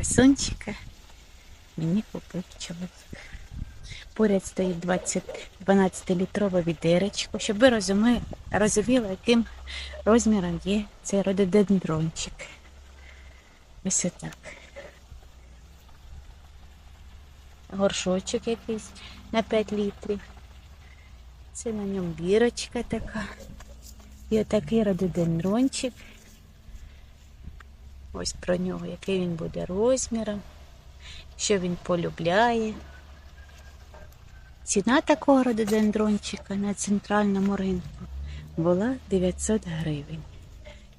красунчика мені купив чоловік. Поряд стоїть 20 12-літрове відеречко, щоб ви розуми, розуміли, яким розміром є цей рододендрончик. Ось отак. Горшочок якийсь на 5 літрів. Це на ньому бірочка така. І отакий рододендрончик. Ось про нього, який він буде розміром, що він полюбляє. Ціна такого рододендрончика на центральному ринку була 900 гривень.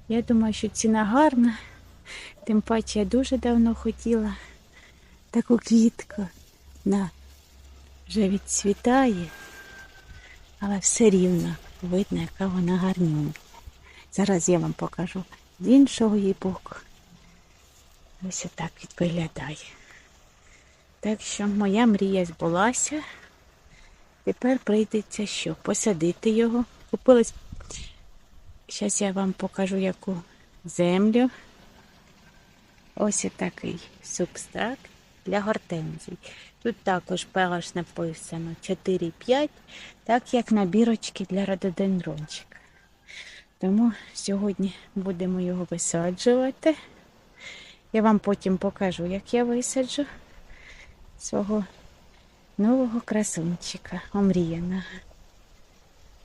Я думаю, що ціна гарна, тим паче я дуже давно хотіла таку квітку. На, вже відцвітає, але все рівно видно, яка вона гарнюня. Зараз я вам покажу з іншого її боку. Ось отак від виглядає. Так що моя мрія збулася. Тепер прийдеться що? Посадити його. Купили. Зараз я вам покажу яку землю. Ось такий субстрат для гортензій. Тут також пелаш написано 4-5, так як на бірочки для рододендрончика. Тому сьогодні будемо його висаджувати. Я вам потім покажу, як я висаджу свого нового красунчика, омріяного.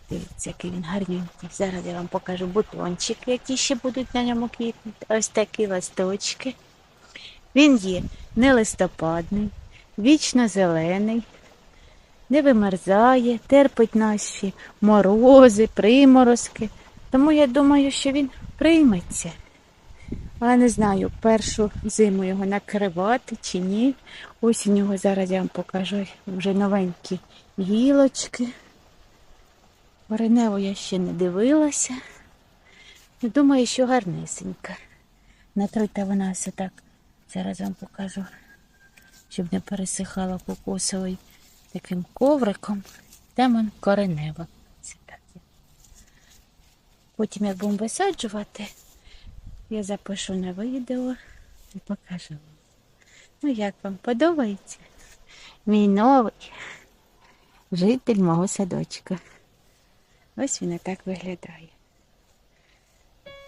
Дивіться, який він гарненький. Зараз я вам покажу бутончики, які ще будуть на ньому квітнути. Ось такі листочки. Він є не листопадний, вічно зелений, не вимерзає, терпить наші морози, приморозки. Тому я думаю, що він прийметься. Але не знаю, першу зиму його накривати чи ні. Ось у нього зараз я вам покажу вже новенькі гілочки. Вареневу я ще не дивилася. Ну, Думаю, що гарнисенька. Накрита вона ось так. Зараз вам покажу, щоб не пересихала кокосовий таким ковриком. Там коренева. Ось так. Потім, як будемо висаджувати, я запишу на відео і покажу вам. Ну, як вам подобається? Мій новий житель мого садочка. Ось він і так виглядає.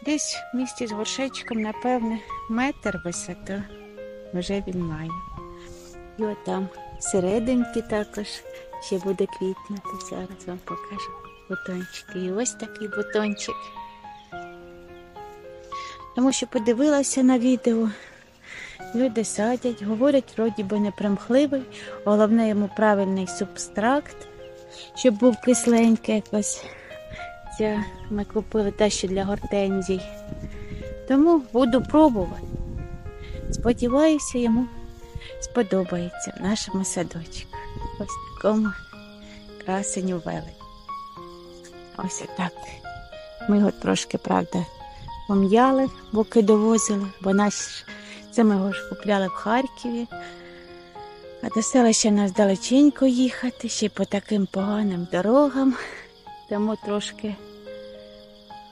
Десь в місті з горшечком, напевне, метр висоту вже він має. І отам серединки також ще буде квітнути. Зараз вам покажу бутончики. І ось такий бутончик. Тому що подивилася на відео. Люди садять, говорять, вроді би не примхливий, головне йому правильний субстракт, щоб був кисленький якось. Ця ми купили те, що для гортензій. Тому буду пробувати. Сподіваюся, йому сподобається в нашому садочку. Ось такому красеню вели. Ось отак. Ми його трошки, правда, пом'яли, боки довозили, бо наш це ми його ж купляли в Харкові. А до селища нас далеченько їхати, ще по таким поганим дорогам. Тому трошки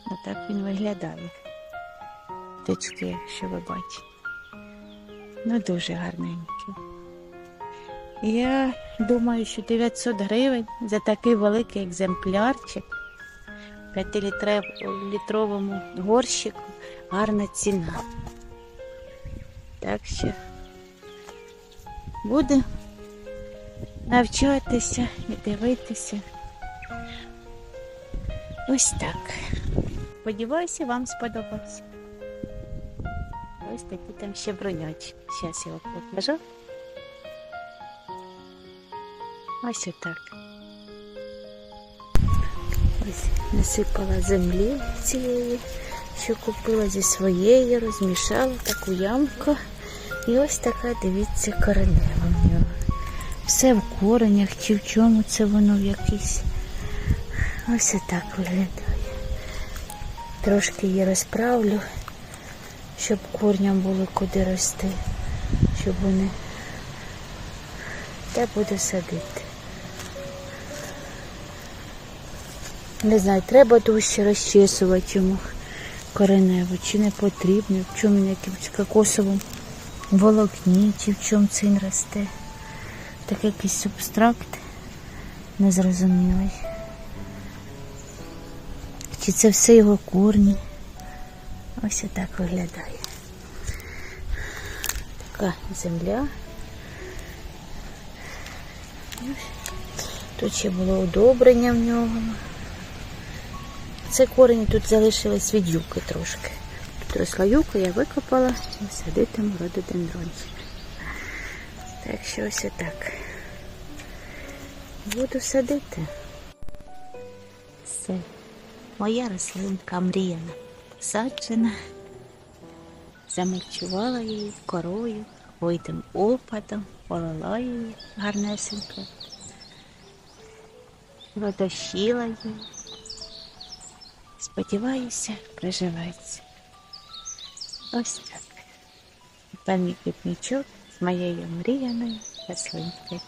отак він виглядає. Тички, якщо ви бачите. Ну, дуже гарненький. Я думаю, що 900 гривень за такий великий екземплярчик в 5-літровому горщику гарна ціна. Так що буде навчатися і дивитися. Ось так. Сподіваюся, вам сподобався. Ось такі там ще бронячі. Зараз я вам покажу. Ось отак. Насипала землі цієї, що купила зі своєї, розмішала таку ямку. І ось така, дивіться, коренева в нього. Все в коренях, чи в чому це воно в якийсь. Ось так виглядає. Трошки її розправлю, щоб корням було куди рости, щоб вони де буду садити. Не знаю, треба дужче розчесувати йому коренево, чи не потрібно, в чому якимось кокосовому волокні, чи в чому він росте. Так якийсь субстракт незрозумілий. Чи це все його корні? Ось отак виглядає. Така земля. Тут ще було удобрення в нього. Це корені тут залишились від юки трошки. Тут росла юка, я викопала і садитиму рододендрончик. Так що ось отак. Буду садити. Все. Моя рослинка мріяна. Посаджена. Замельчувала її корою, хвойтим опадом, полила її гарнесенько. Водощила її. Сподіваюся, приживеться. Ось так. Мій квітничок з моєю мріяною рослинкою.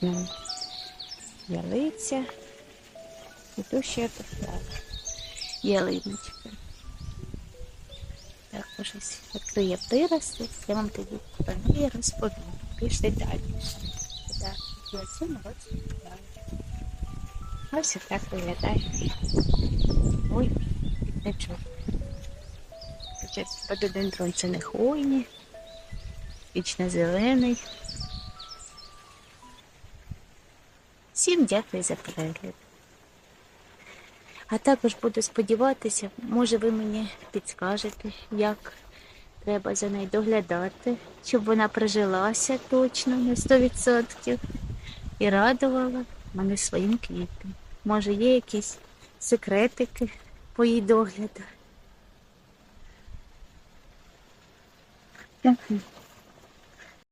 Ну, ялиця. І тут ще поставила ялиночка. Також ось відкриє приросли, я вам тоді про неї розповім більш детальніше. Так, я цьому році далі. Ось так виглядає. Ой, нічого. Рододендрон це не хвойні, вічно зелений. Всім дякую за перегляд. А також буду сподіватися, може ви мені підскажете, як треба за нею доглядати, щоб вона прижилася точно на 100% і радувала мене своїм квітом. Може, є якісь секретики по її догляду. Дякую.